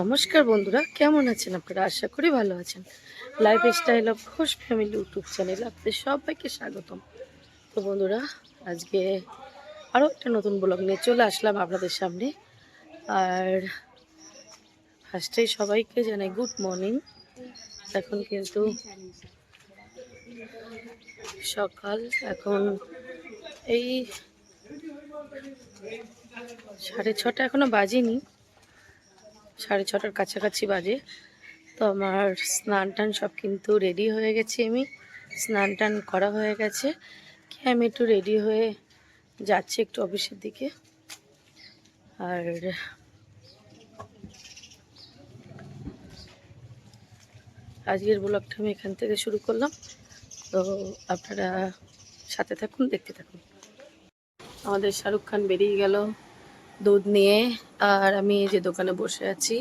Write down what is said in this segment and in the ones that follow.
নমস্কার বন্ধুরা, কেমন আছেন আপনারা? আশা করি ভালো আছেন। Life style of Ghosh family YouTube channel আপনাদের সবাইকে স্বাগতম। তো বন্ধুরা, আজকে আরও একটা নতুন ব্লগ নিয়ে চলে আসলাম আপনাদের সামনে। আর ফার্স্টেই সবাইকে জানাই গুড মর্নিং এখন কিন্তু সকাল, এখন এই সাড়ে ছটা এখনও বাজেনি। সাড়ে ছটার কাছাকাছি বাজে। তো আমার স্নান টান সব কিন্তু রেডি হয়ে গেছে আমি। স্নান টান করা হয়ে গেছে। কি আমি একটু রেডি হয়ে যাচ্ছি একটু অফিসের দিকে। আর আজকের ব্লগটা আমি এখান থেকে শুরু করলাম। তো আপনারা সাথে থাকুন, দেখতে থাকুন। আমাদের শাহরুখ খান বেরিয়ে গেল। দুধ নিয়ে আর আমি এই যে দোকানে বসে আছি।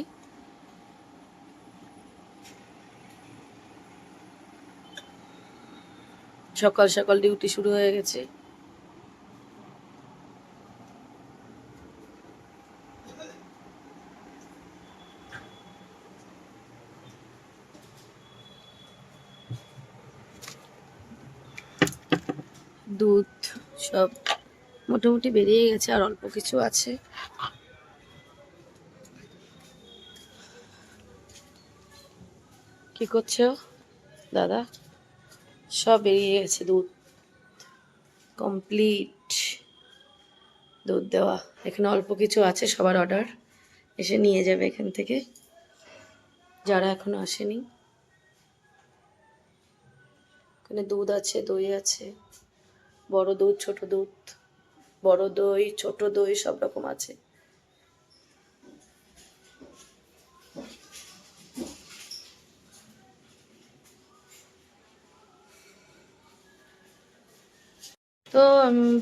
সকাল সকাল ডিউটি শুরু হয়ে গেছে। দুধ সব মোটামুটি বেরিয়ে গেছে আর অল্প কিছু আছে। কি করছ, দাদা? সব বেরিয়ে গেছে, দুধ। কমপ্লিট। দুধ দেওয়া। এখানে অল্প কিছু আছে, সবার অর্ডার। এসে নিয়ে যাবে এখান থেকে। যারা এখনও আসেনি। এখানে দুধ আছে, দই আছে। বড় দুধ, ছোট দুধ। বড় দই, ছোট দই সব রকম আছে। তো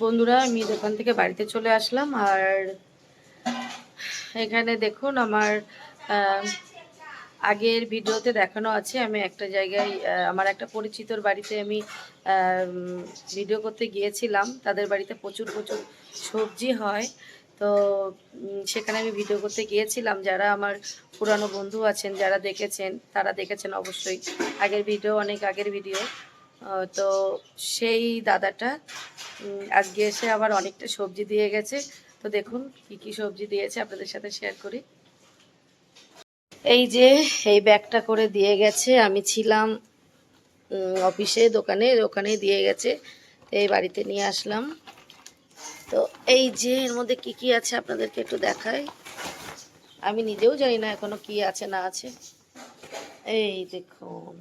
বন্ধুরা, আমি দোকান থেকে বাড়িতে চলে আসলাম। আর এখানে দেখুন আমার আগের ভিডিওতে দেখানো আছে, আমি একটা জায়গায় আমার একটা পরিচিতর বাড়িতে আমি ভিডিও করতে গিয়েছিলাম। তাদের বাড়িতে প্রচুর প্রচুর সবজি হয়। তো সেখানে আমি ভিডিও করতে গিয়েছিলাম। যারা আমার পুরানো বন্ধু আছেন, যারা দেখেছেন, তারা দেখেছেন অবশ্যই। আগের ভিডিও, অনেক আগের ভিডিও। তো সেই দাদাটা আজকে এসে আবার অনেকটা সবজি দিয়ে গেছে। তো দেখুন, কি কি সবজি দিয়েছে, আপনাদের সাথে শেয়ার করি। এই যে, এই ব্যাগটা করে দিয়ে গেছে। আমি ছিলাম অফিসে, দোকানে, ওখানেই দিয়ে গেছে। এই বাড়িতে নিয়ে আসলাম। তো এই যে, এর মধ্যে কি কি আছে আপনাদেরকে একটু দেখাই? আমি নিজেও জানি না এখনও কি আছে, না আছে। এই দেখুন।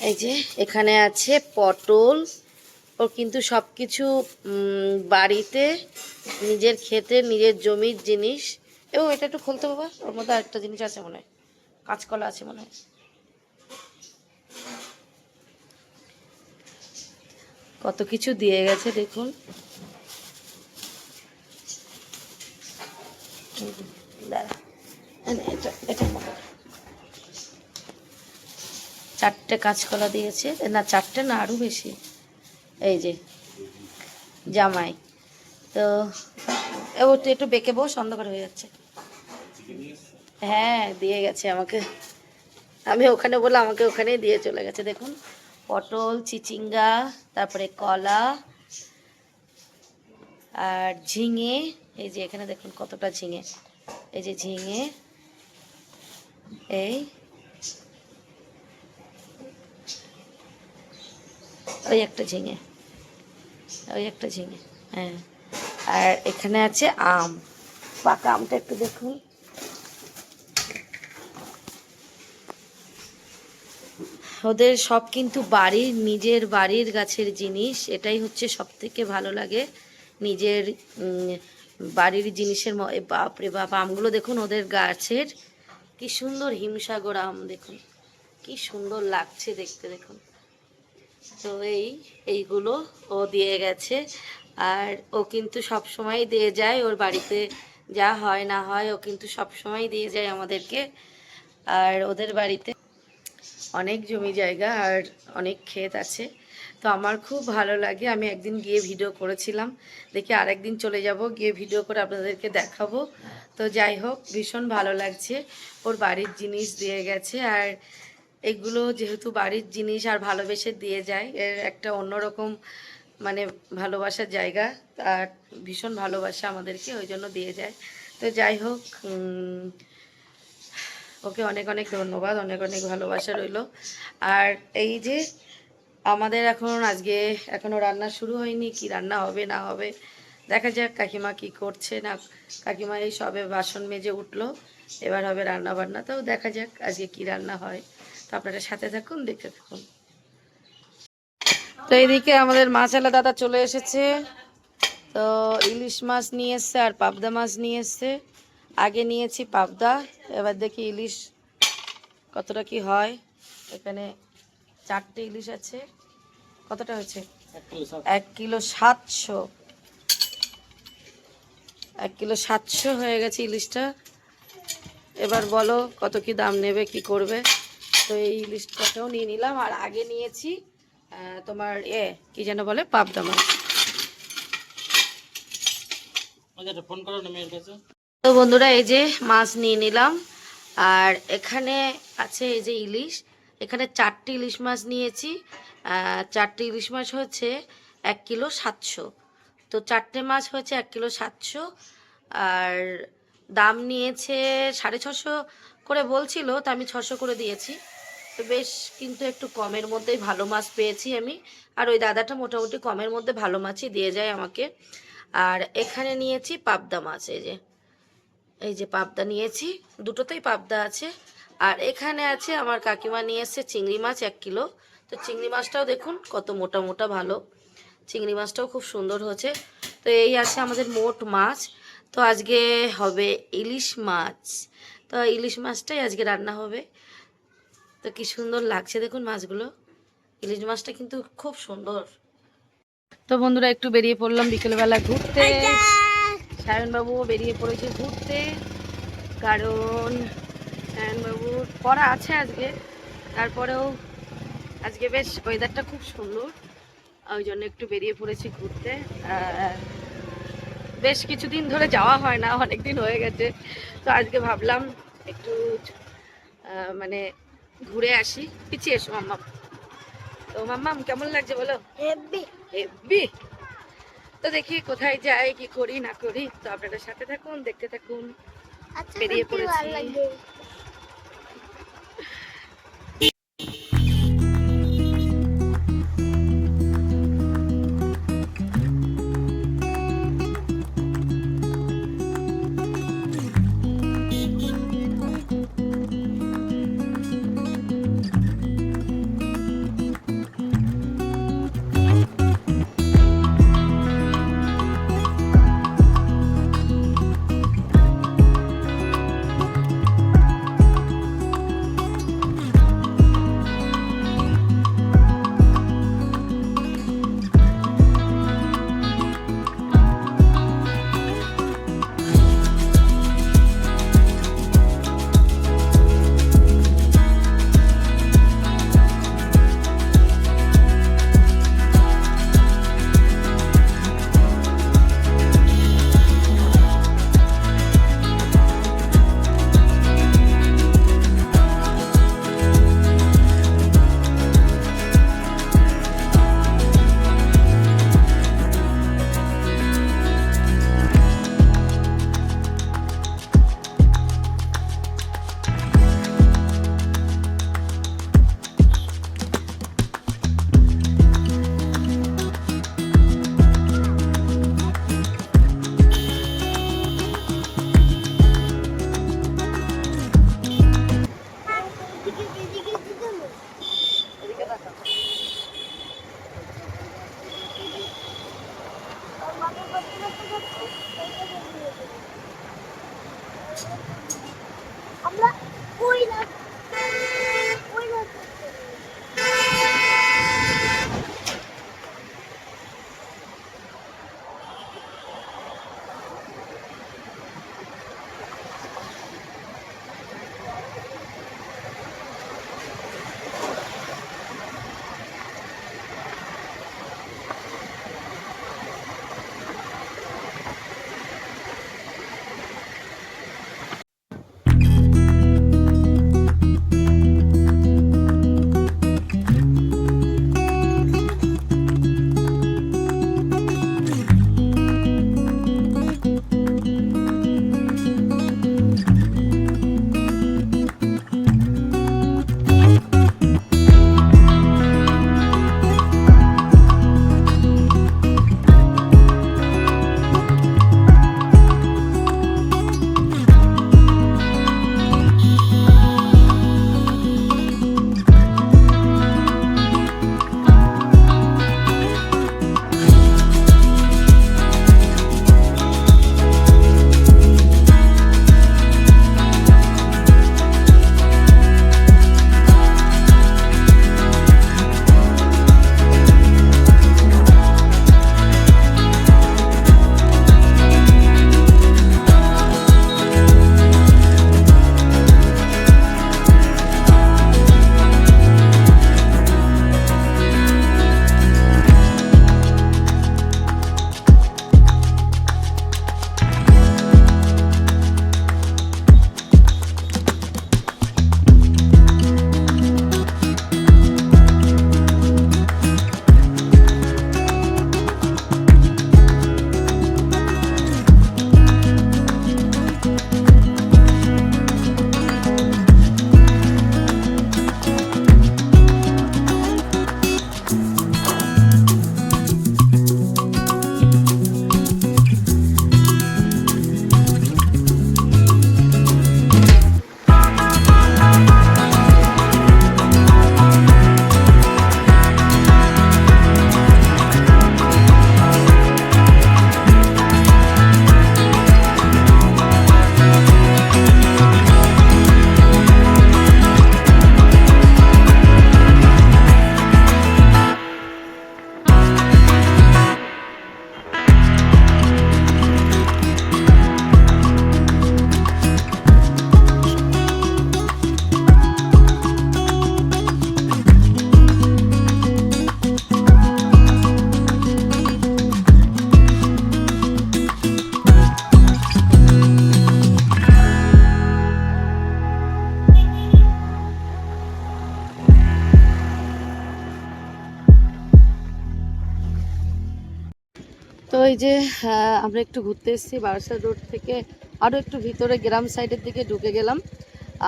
এই যে, এখানে আছে পটল। ও কিন্তু সব কিছু বাড়িতে, নিজের ক্ষেতে, নিজের জমির জিনিস। এবং এটা একটু খুলতে বাবা। ওর মধ্যে একটা জিনিস আছে মনে হয়। কাঁচকলা আছে মনে হয়। কত কিছু দিয়ে গেছে, দেখুন। চারটে কাঁচকলা দিয়েছে। না, চারটে না আরও বেশি। এই যে, জামাই। তো একটু বেঁকে বস, অন্ধকার হয়ে যাচ্ছে। হ্যাঁ দিয়ে গেছে আমাকে। আমি ওখানে বলে আমাকে ওখানেই দিয়ে চলে গেছে, দেখুন। পটল, চিচিঙ্গা, তারপরে কলা আর ঝিঙে। এই যে এখানে দেখুন কতটা ঝিঙে। এই যে ঝিঙে, এই ওই একটা ঝিঙে, ওই একটা ঝিঙে হ্যাঁ। আর এখানে আছে আম। পাকা আমটা একটু দেখুন। ওদের সব কিন্তু বাড়ির, নিজের বাড়ির গাছের জিনিস, এটাই হচ্ছে সব থেকে ভালো লাগে। নিজের বাড়ির জিনিসের বাপরে বাপ আমগুলো দেখুন ওদের গাছের। কি সুন্দর হিমসাগর আম দেখুন। কি সুন্দর লাগছে দেখতে দেখুন। তো এই, এইগুলো ও দিয়ে গেছে। আর ও কিন্তু সব সময় দিয়ে যায়, ওর বাড়িতে যা হয় না হয় ও কিন্তু সব সময় দিয়ে যায় আমাদেরকে। আর ওদের বাড়িতে অনেক জমি জায়গা আর অনেক ক্ষেত আছে। তো আমার খুব ভালো লাগে, আমি একদিন গিয়ে ভিডিও করেছিলাম। দেখি আরেকদিন চলে যাব, গিয়ে ভিডিও করে আপনাদেরকে দেখাবো। তো যাই হোক, ভীষণ ভালো লাগছে। ওর বাড়ির জিনিস দিয়ে গেছে আর এগুলো যেহেতু বাড়ির জিনিস আর ভালোবেসে দিয়ে যায়, এর একটা অন্যরকম মানে ভালোবাসার জায়গা আর ভীষণ ভালোবাসা আমাদেরকে ওই জন্য দিয়ে যায়। তো যাই হোক ওকে অনেক অনেক ধন্যবাদ, অনেক অনেক ভালোবাসা রইল। আর এই যে আমাদের এখন আজকে এখনও রান্না শুরু হয়নি, কি রান্না হবে, না হবে, দেখা যাক কাকিমা কি করছে না, কাকিমা এই সবে বাসন মেজে উঠল, এবার হবে রান্না বান্না তো দেখা যাক আজকে কি রান্না হয়। তো আপনারা সাথে থাকুন, দেখতে থাকুন। তো এইদিকে আমাদের মাছালা দাদা চলে এসেছে, তো ইলিশ মাছ নিয়ে এসছে আর পাবদা মাছ নিয়ে এসছে। আগে নিয়েছি পাবদা, এবার দেখি ইলিশ কতটা কি হয়। এখানে চারটে ইলিশ আছে। কতটা হয়েছে? এক কিলো সাতশো। এক কিলো সাতশো হয়ে গেছে ইলিশটা। এবার বলো কত কি দাম নেবে, কি করবে। তো এই ইলিশটাকেও নিয়ে নিলাম। আর আগে নিয়েছি তোমার এ, কি যেন বলে, পাবদা মাছ। ফোন করো মেয়ের কাছে। তো বন্ধুরা, এই যে মাছ নিয়ে নিলাম। আর এখানে আছে এই যে ইলিশ। এখানে চারটি ইলিশ মাছ নিয়েছি। চারটি ইলিশ মাছ হচ্ছে এক কিলো সাতশো। তো চারটে মাছ হচ্ছে এক কিলো সাতশো। আর দাম নিয়েছে সাড়ে ছশো করে বলছিল, তো আমি ছশো করে দিয়েছি। তো বেশ কিন্তু একটু কমের মধ্যেই ভালো মাছ পেয়েছি আমি। আর ওই দাদাটা মোটামুটি কমের মধ্যে ভালো মাছই দিয়ে যায় আমাকে। আর এখানে নিয়েছি পাবদা মাছ, এই যে। এই যে পাবদা নিয়েছি, দুটোতেই পাবদা আছে। আর এখানে আছে আমার কাকিমা নিয়ে এসছে চিংড়ি মাছ এক কিলো। তো চিংড়ি মাছটাও দেখুন কত মোটা মোটা ভালো। চিংড়ি মাছটাও খুব সুন্দর হয়েছে। তো এই আছে আমাদের মোট মাছ। তো আজকে হবে ইলিশ মাছ। তো ইলিশ মাছটাই আজকে রান্না হবে। তো কি সুন্দর লাগছে দেখুন মাছগুলো। ইলিশ মাছটা কিন্তু খুব সুন্দর। তো বন্ধুরা একটু বেরিয়ে পড়লাম বিকেলবেলা ঘুরতে। সায়নবাবুও বেরিয়ে পড়েছে ঘুরতে। কারণ সায়নবাবুর পড়া আছে আজকে। তারপরেও আজকে বেশ ওয়েদারটা খুব সুন্দর। ওই জন্য একটু বেরিয়ে পড়েছি ঘুরতে। আর বেশ কিছুদিন ধরে যাওয়া হয় না অনেক দিন হয়ে গেছে। তো আজকে ভাবলাম একটু মানে ঘুরে আসি। পিছিয়ে এসো মাম্মাম। তো মাম্মাম কেমন লাগছে বলো? হেব্বি তো দেখি কোথায় যাই কি করি না করি। তো আপনাদের সাথে থাকুন দেখতে থাকুন বেরিয়ে পড়েছি। আমরা ওই না এই যে আমরা একটু ঘুরতে এসেছি বারাসাত রোড থেকে। আরও একটু ভিতরে গ্রাম সাইডের দিকে ঢুকে গেলাম।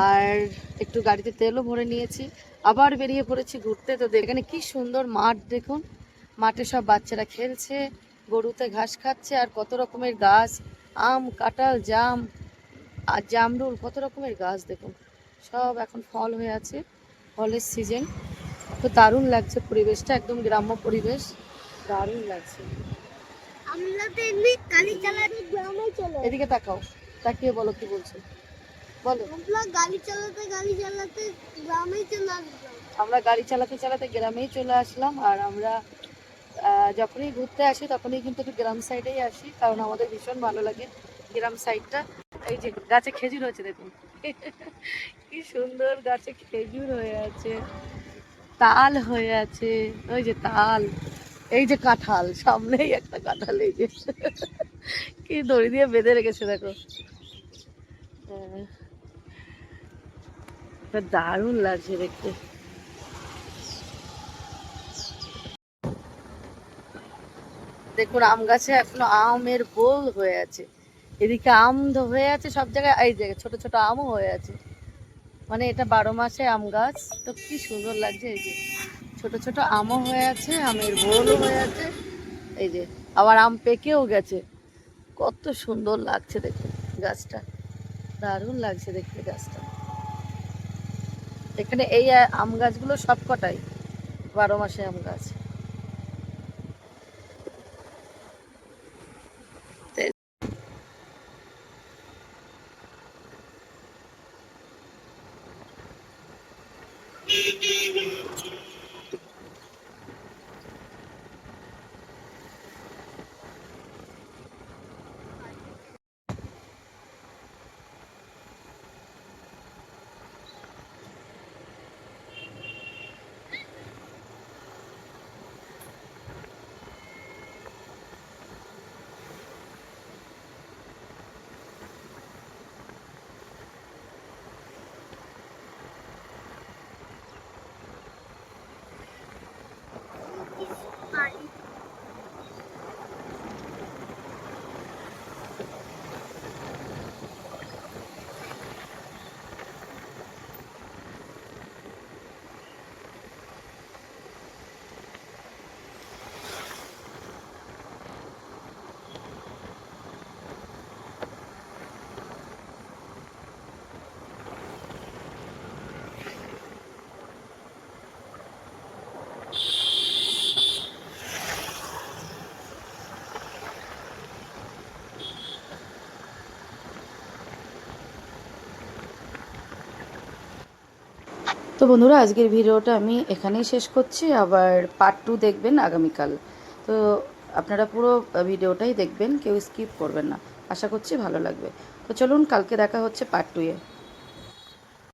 আর একটু গাড়িতে তেলও ভরে নিয়েছি। আবার বেরিয়ে পড়েছি ঘুরতে। তো এখানে কি সুন্দর মাঠ দেখুন। মাঠে সব বাচ্চারা খেলছে, গরুতে ঘাস খাচ্ছে, আর কত রকমের গাছ, আম, কাঁঠাল, জাম, আর জামরুল, কত রকমের গাছ দেখুন। সব এখন ফল হয়ে আছে, ফলের সিজন। তো দারুণ লাগছে পরিবেশটা, একদম গ্রাম্য পরিবেশ। দারুণ লাগছে। আমরা তো এমনি গাড়ি চালাতে গ্রামে চলে। এদিকে তাকাও তাকিয়ে বলো কি বলছো। বলো। আমরা গাড়ি চালাতে গাড়ি চালাতে গ্রামে চলে আসলাম আমরা গাড়ি চালাতে চালাতে গ্রামেই চলে আসলাম আর আমরা যখনই ঘুরতে আসি তখনই কিন্তু একটু গ্রাম সাইডেই আসি কারণ আমাদের ভীষণ ভালো লাগে গ্রাম সাইডটা এই যে গাছে খেজুর হয়েছে দেখুন। কি সুন্দর গাছে খেজুর হয়ে আছে তাল হয়ে আছে ওই যে তাল। এই যে কাঁঠাল, সামনেই একটা কাঁঠাল, এই যে। কি দড়ি দিয়ে বেঁধে রেখেছে, দেখো। দারুণ লাগছে দেখতে। দেখুন, আম গাছে এখনও আমের বোল হয়ে আছে। এদিকে আম হয়ে আছে সব জায়গায়, এই জায়গায় ছোট ছোট আমও হয়ে আছে। মানে এটা বারো মাসে আম গাছ, তো কি সুন্দর লাগছে, এই যে। ছোট ছোট আমও হয়ে আছে, আমের বোলও হয়ে আছে। এই যে, আবার আম পেকেও গেছে। কত সুন্দর লাগছে দেখতে গাছটা। দারুণ লাগছে দেখতে গাছটা। এখানে এই আম গাছগুলো সব কটাই। বারো মাসে আম গাছ। তো বন্ধুরা, আজকের ভিডিওটা আমি এখানেই শেষ করছি। আবার পার্ট টু দেখবেন আগামীকাল। তো আপনারা পুরো ভিডিওটাই দেখবেন, কেউ স্কিপ করবেন না। আশা করছি ভালো লাগবে। তো চলুন, কালকে দেখা হচ্ছে পার্ট টুয়ে